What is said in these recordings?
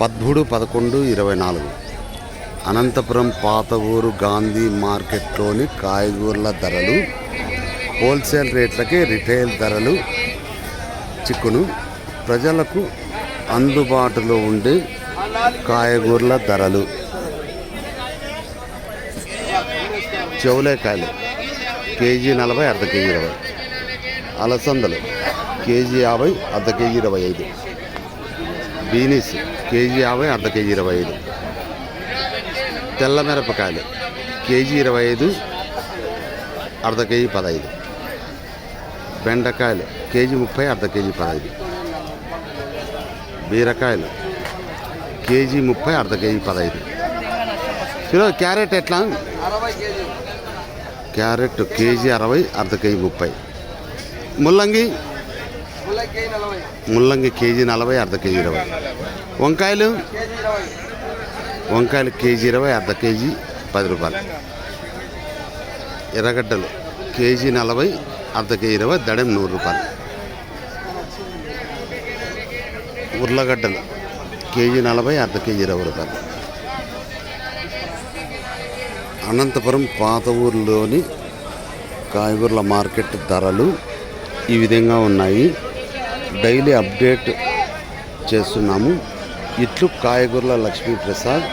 పదమూడు పదకొండు ఇరవై నాలుగు. అనంతపురం పాత ఊరు గాంధీ మార్కెట్లోని కాయగూరల ధరలు హోల్సేల్ రేట్లకే రిటైల్ ధరలు చిక్కును. ప్రజలకు అందుబాటులో ఉండే కాయగూరల ధరలు. చెవులేకాయలు కేజీ నలభై అర్ధ కేజీ ఇరవై. అలసందలు. కేజీ యాభై అర్ధ కేజీ ఇరవై ఐదు. బీనీస్ కేజీ యాభై అర్ధ కేజీ ఇరవై ఐదు. తెల్ల మిరపకాయలు కేజీ ఇరవై ఐదు అర్ధ కేజీ పదహైదు. బెండకాయలు కేజీ ముప్పై అర్ధ కేజీ పదహైదు. బీరకాయలు కేజీ ముప్పై అర్ధ కేజీ పదహైదు. కిలో క్యారెట్ ఎట్లా? క్యారెట్ కేజీ అరవై అర్ధ కేజీ ముప్పై. ముల్లంగి? ముల్లంగి కేజీ నలభై అర్ధ కేజీ ఇరవై. వంకాయలు? వంకాయలు కేజీ ఇరవై అర్ధ కేజీ పది రూపాయలు. ఎర్రగడ్డలు కేజీ నలభై అర్ధ కేజీ ఇరవై దడెం నూరు రూపాయలు. ఉర్లగడ్డలు కేజీ నలభై అర్ధ కేజీ ఇరవై రూపాయలు. అనంతపురం పాత ఊర్లోని కాయగూరల మార్కెట్ ధరలు ఈ విధంగా ఉన్నాయి. డైలీ అప్డేట్ చేస్తున్నాము. ఇట్లు కాయగూరల Lakshmi Prasad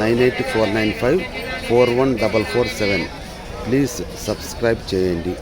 nine eight four nine five four one double four seven. Please subscribe చేయండి.